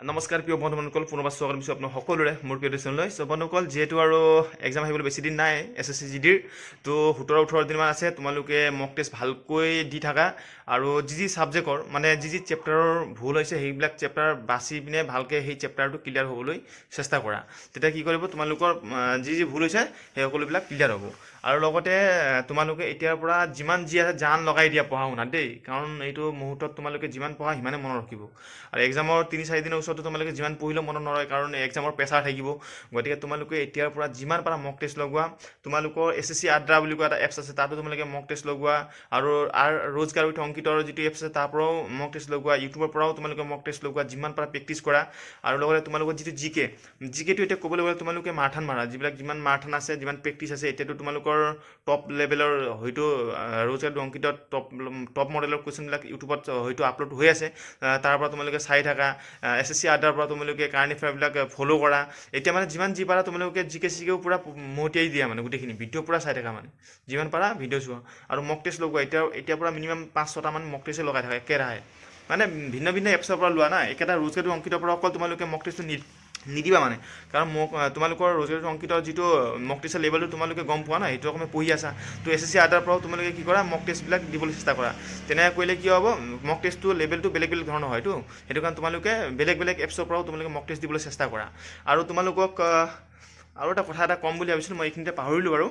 নমস্কাৰ প্ৰিয় বন্ধু বান্ধৱসকল পুনৰবাৰ স্বাগতম দিছোঁ আপোনাৰ সকলোৰে মোৰ প্ৰিয় চেনেললৈ চ' বন্ধুসকল, যিহেতু আৰু এক্সাম আহিবলৈ বেছি দিন নাই এছ এছ চি জি ডিৰ তো সোতৰ ওঠৰ দিনমান আছে, তোমালোকে মক টেষ্ট ভালকৈ দি থাকা। আৰু যি যি ছাবজেক্টৰ মানে যি যি চেপ্টাৰৰ ভুল হৈছে, সেইবিলাক চেপ্টাৰ বাছি পিনে ভালকৈ সেই চেপ্টাৰটো ক্লিয়াৰ হ'বলৈ চেষ্টা কৰা। তেতিয়া কি কৰিব, তোমালোকৰ যি যি ভুল হৈছে, সেই সকলোবিলাক ক্লিয়াৰ হ'ব। আৰু লগতে তোমালোকে এতিয়াৰ পৰা যিমান যি আছে জান লগাই দিয়া পঢ়া শুনাত দেই, কাৰণ এইটো মুহূৰ্তত তোমালোকে যিমান পঢ়া সিমানে মনত ৰাখিব। আৰু এক্সামৰ তিনি চাৰিদিনৰ ওচৰতো তোমালোকে যিমান পঢ়িলেও মনত নৰয়, কাৰণ এক্সামৰ প্ৰেছাৰ থাকিব। গতিকে তোমালোকে এতিয়াৰ পৰা যিমান পাৰা মক টেষ্ট লগোৱা, তোমালোকৰ এছ এছ চি আদ্ৰা বুলি কোৱা এটা এপছ আছে, তাতো তোমালোকে মক টেষ্ট লগোৱা, আৰু আৰ, ৰোজগাৰ উইথ অংকিতৰ যিটো এপছ আছে, তাৰ পৰাও মক টেষ্ট লগোৱা ইউটিউবৰ পৰাও তোমালোকে মক টেষ্ট লগোৱা, যিমান পাৰা প্ৰেক্টিছ কৰা। আৰু লগতে তোমালোকৰ যিটো জি কে জি কেটো এতিয়া ক'বলৈ গ'লে তোমালোকে মাৰথান মাৰা, যিবিলাক যিমান মাৰথান আছে, যিমান প্ৰেক্টিছ আছে, এতিয়াতো তোমালোকৰ টপ লেভেলৰ হয়তো ৰোজগাৰ অংকিতত টপ টপ মডেলৰ কুৱেশ্যনবিলাক ইউটিউবত হয়তো আপলোড হৈ আছে। তাৰ পৰা তোমালোকে চাই থাকা। এছ এছ চি আদাৰ পৰা তোমালোকে কাৰেণ্ট এফেয়াৰবিলাক ফ'ল' কৰা। এতিয়া মানে যিমান যি পাৰা তোমালোকে জি কে চি কেও পূৰা মতিয়াই দিয়া মানে গোটেইখিনি। ভিডিঅ' পূৰা চাই থাকা মানে। যিমান পাৰা ভিডিঅ' চোৱা। আৰু মক টেষ্ট লগোৱা। এতিয়া, এতিয়াৰ পৰা মিনিমাম পাঁচ ছটামান মক টেষ্টে লগাই থাকা, একেৰাহে। মানে ভিন্ন ভিন্ন এপছৰ পৰা লোৱা না। একেটা ৰোজগাৰটো অংকিতৰ পৰা অকল তোমালোকে মক টেষ্টটো নিদিবা মানে। কাৰণ মোক তোমালোকৰ ৰোজগাৰটো অংকিত যিটো মক টেষ্টৰ লেভেলটো তোমালোকে গম পোৱা নাই সেইটো অকণমান পঢ়ি আছা। তো এছ এছ চি আদাৰ পৰাও তোমালোকে কি কৰা মক টেষ্টবিলাক দিবলৈ চেষ্টা কৰা। তেনেকৈ কৰিলে কি হ'ব মক টেষ্টটো লেভেলটো বেলেগ বেলেগ ধৰণৰ হয়তো সেইটো কাৰণে তোমালোকে বেলেগ বেলেগ এপছৰ পৰাও তোমালোকে মক টেষ্ট দিবলৈ চেষ্টা কৰা। আৰু তোমালোকক আৰু এটা কথা এটা ক'ম বুলি ভাবিছিলোঁ, মই এইখিনিতে পাহৰিলোঁ বাৰু।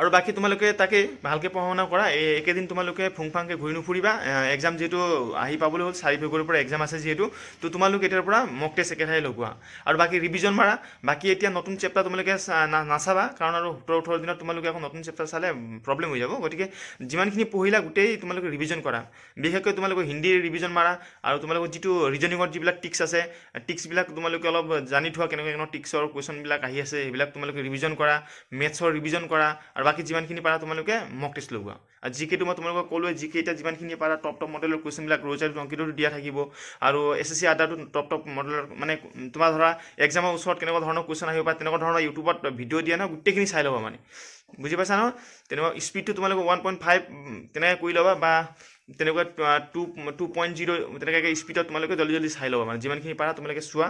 আৰু বাকী তোমালোকে তাকে ভালকৈ পঢ়া শুনা কৰা। এই একেদিন তোমালোকে ফুং ফাংকৈ ঘূৰি নুফুৰিবা। এক্সাম যিহেতু আহি পাবলৈ হ'ল, চাৰি ফেব্ৰুৱাৰীৰ পৰা এক্সাম আছে যিহেতু। তো তোমালোকে এতিয়াৰ পৰা মক টেষ্ট একেঠাই লগোৱা। আৰু বাকী ৰিভিজন মাৰা। বাকী এতিয়া নতুন চেপ্টাৰ তোমালোকে নাচাবা। কাৰণ আৰু সোতৰ, ওঠৰ দিনত তোমালোকে আকৌ নতুন চেপ্টাৰ চালে প্ৰব্লেম হৈ যাব। গতিকে যিমানখিনি পঢ়িলা, গোটেই তোমালোকে ৰিভিজন কৰা। বিশেষকৈ তোমালোকে হিন্দীৰ ৰিভিজন মাৰা। আৰু তোমালোকৰ যিটো ৰিজনিঙৰ যিবিলাক টিক্স আছে টিক্সবিলাক তোমালোকে অলপ জানি থোৱা কেনেকুৱা কেনেকুৱা টিক্সৰ কুৱেশ্যনবিলাক আহি আছে, সেইবিলাক তোমালোকে ৰিভিজন কৰা। মেথছৰ ৰিভিজন কৰা। আৰু বাকী যিমানখিনি পাৰা তোমালোকে মক টেষ্ট লগোৱা। আৰু জি কেটো মই তোমালোকক ক'লোৱে জি কে এতিয়া যিমানখিনি পাৰা টপ টপ মডেলৰ কুৱেশ্যনবিলাক ৰ'জাৰ অংকিতটো দিয়া থাকিব। আৰু এছ এছ চি আদাৰটো টপ টপ মডেলৰ মানে তোমাৰ ধৰা এক্সামৰ ওচৰত কেনেকুৱা ধৰণৰ কুৱেশ্যন আহিব পাৰে, তেনেকুৱা ধৰণৰ ইউটিউবত ভিডিঅ' দিয়া ন গোটেইখিনি চাই ল'বা মানে। বুজি পাইছা নহয়? তেনেকুৱা স্পীডটো তোমালোকে ওৱান পইণ্ট ফাইভ তেনেকৈ কৰি ল'বা বা তেনেকুৱা টু টু পইণ্ট জিৰ' তেনেকৈ স্পীডত তোমালোকে জল্দি জল্দি চাই ল'বা মানে যিমানখিনি পাৰা তোমালোকে চোৱা।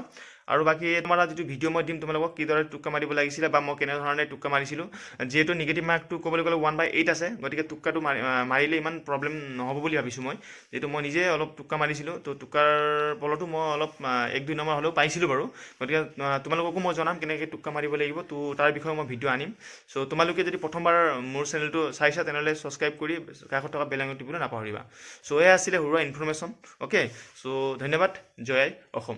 আৰু বাকী তোমাৰ যিটো ভিডিঅ' মই দিম, তোমালোকক কিদৰে টোক্কা মাৰিব লাগিছিলে বা মই কেনেধৰণে টোক্কা মাৰিছিলোঁ, যিহেতু নিগেটিভ মাৰ্কটো ক'বলৈ গ'লে ওৱান বাই এইট আছে, গতিকে টোক্কাটো মাৰি মাৰিলে ইমান প্ৰব্লেম নহ'ব বুলি ভাবিছোঁ মই। যিহেতু মই নিজে অলপ টোক্কা মাৰিছিলোঁ, তো টোক্কাৰ বলতো মই অলপ এক দুই নম্বৰ হ'লেও পাইছিলোঁ বাৰু। গতিকে তোমালোককো মই জনাম কেনেকৈ টোক্কা মাৰিব লাগিব, তো তাৰ বিষয়ে মই ভিডিঅ' আনিম। চ' তোমালোকে যদি প্ৰথমবাৰ মোৰ চেনেলটো চাইছা, তেনেহ'লে ছাবস্ক্ৰাইব কৰি কাষত থকা বেল টিপিবলৈ নাপাহৰিবা। চ' এয়া আছিলে সৰুৱা ইনফৰ্মেশ্যন অ'কে চ' ধন্যবাদ, জয় অসম।